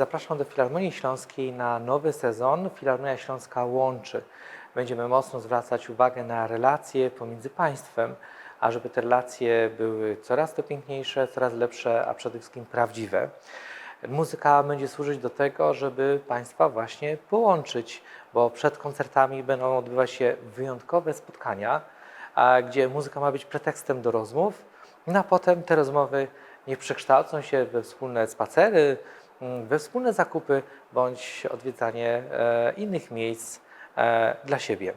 Zapraszam do Filharmonii Śląskiej na nowy sezon Filharmonia Śląska łączy. Będziemy mocno zwracać uwagę na relacje pomiędzy państwem, a żeby te relacje były coraz to piękniejsze, coraz lepsze, a przede wszystkim prawdziwe. Muzyka będzie służyć do tego, żeby Państwa właśnie połączyć, bo przed koncertami będą odbywać się wyjątkowe spotkania, gdzie muzyka ma być pretekstem do rozmów, no a potem te rozmowy niech przekształcą się we wspólne spacery, we wspólne zakupy bądź odwiedzanie e, innych miejsc e, dla siebie.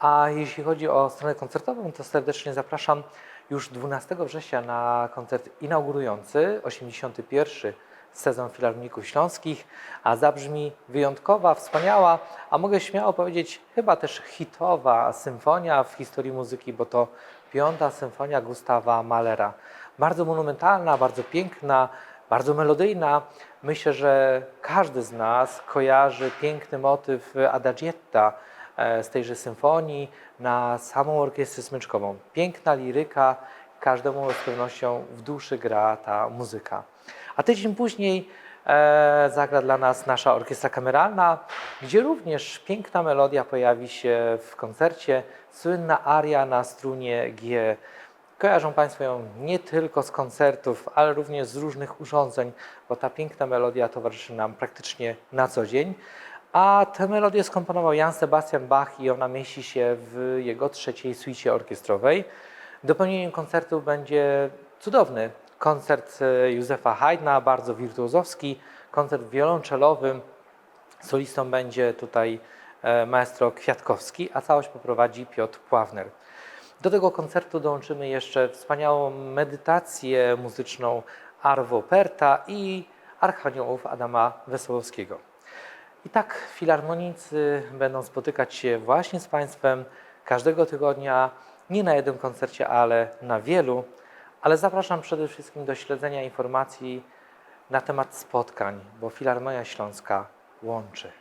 A jeśli chodzi o stronę koncertową, to serdecznie zapraszam już 12 września na koncert inaugurujący 81 sezon Filharmoników Śląskich, a zabrzmi wyjątkowa, wspaniała, a mogę śmiało powiedzieć chyba też hitowa symfonia w historii muzyki, bo to piąta symfonia Gustawa Mahlera. Bardzo monumentalna, bardzo piękna, bardzo melodyjna. Myślę, że każdy z nas kojarzy piękny motyw Adagietta e, z tejże symfonii na samą orkiestrę smyczkową. Piękna liryka, każdemu z pewnością w duszy gra ta muzyka. A tydzień później e, zagra dla nas nasza orkiestra kameralna, gdzie również piękna melodia pojawi się w koncercie, słynna aria na strunie G. Kojarzą Państwo ją nie tylko z koncertów, ale również z różnych urządzeń, bo ta piękna melodia towarzyszy nam praktycznie na co dzień. A tę melodię skomponował Jan Sebastian Bach i ona mieści się w jego trzeciej suicie orkiestrowej. Dopełnieniem koncertu będzie cudowny koncert e, Józefa Haydna, bardzo wirtuozowski, koncert wiolonczelowym. Solistą będzie tutaj e, maestro Kwiatkowski, a całość poprowadzi Piotr Pławner. Do tego koncertu dołączymy jeszcze wspaniałą medytację muzyczną Arvo Perta i Archaniołów Adama Wesołowskiego. I tak filharmonicy będą spotykać się właśnie z Państwem każdego tygodnia, nie na jednym koncercie, ale na wielu. Ale zapraszam przede wszystkim do śledzenia informacji na temat spotkań, bo Filharmonia Śląska łączy.